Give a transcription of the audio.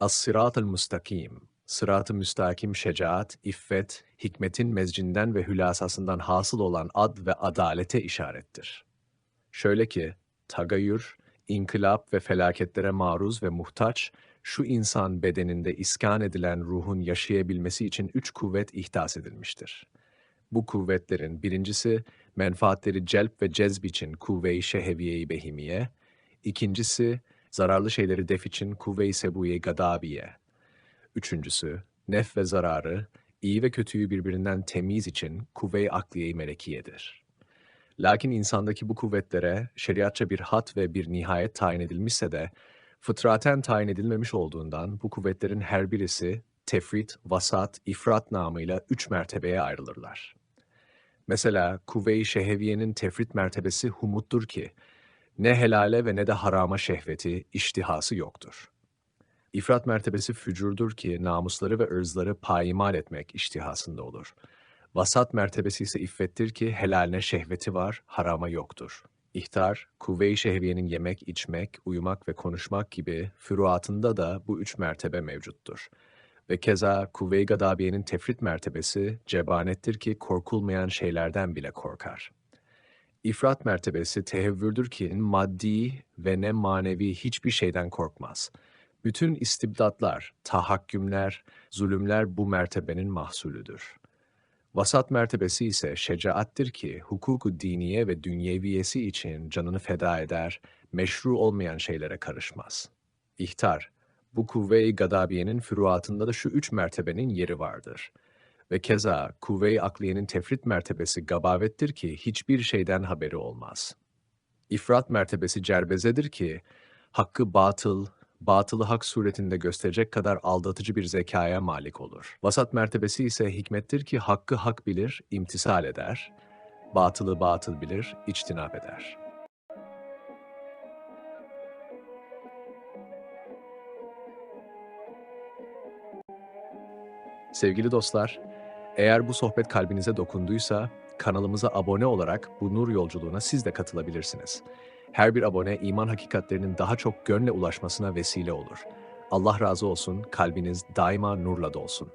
As-sırat-ı müstakim, sırat-ı müstakim şecaat, iffet, hikmetin mezcinden ve hülasasından hasıl olan ad ve adalete işarettir. Şöyle ki, tagayyür, inkılap ve felaketlere maruz ve muhtaç, şu insan bedeninde iskan edilen ruhun yaşayabilmesi için üç kuvvet ihdas edilmiştir. Bu kuvvetlerin birincisi, menfaatleri celp ve cezb için kuvve-i şeheviye-i behimiye, ikincisi, zararlı şeyleri def için kuvve-i sebuye gadabiye, üçüncüsü, nef ve zararı, iyi ve kötüyü birbirinden temiz için kuvve-i akliye-i melekiyedir. Lakin insandaki bu kuvvetlere şeriatça bir hat ve bir nihayet tayin edilmişse de, fıtraten tayin edilmemiş olduğundan bu kuvvetlerin her birisi tefrit, vasat, ifrat namıyla üç mertebeye ayrılırlar. Mesela kuvve-i şeheviyenin tefrit mertebesi humuttur ki, ne helale ve ne de harama şehveti, iştihası yoktur. İfrat mertebesi fücurdur ki namusları ve ırzları payimal etmek iştihasında olur. Vasat mertebesi ise iffettir ki helaline şehveti var, harama yoktur. İhtar, kuvve-i şehviyenin yemek, içmek, uyumak ve konuşmak gibi füruatında da bu üç mertebe mevcuttur. Ve keza kuvve-i gadabiyenin tefrit mertebesi cebanettir ki korkulmayan şeylerden bile korkar. İfrat mertebesi tehevvürdür ki maddi ve ne manevi hiçbir şeyden korkmaz. Bütün istibdatlar, tahakkümler, zulümler bu mertebenin mahsulüdür. Vasat mertebesi ise şecaattir ki hukuku diniye ve dünyeviyesi için canını feda eder, meşru olmayan şeylere karışmaz. İhtar, bu kuvve-i gadabiyenin füruatında da şu üç mertebenin yeri vardır. Ve keza kuvve-i akliyenin tefrit mertebesi gabavettir ki hiçbir şeyden haberi olmaz. İfrat mertebesi cerbezedir ki hakkı batıl, batılı hak suretinde gösterecek kadar aldatıcı bir zekaya malik olur. Vasat mertebesi ise hikmettir ki hakkı hak bilir, imtisal eder, batılı batıl bilir, içtinap eder. Sevgili dostlar, eğer bu sohbet kalbinize dokunduysa, kanalımıza abone olarak bu nur yolculuğuna siz de katılabilirsiniz. Her bir abone iman hakikatlerinin daha çok gönle ulaşmasına vesile olur. Allah razı olsun, kalbiniz daima nurla dolsun.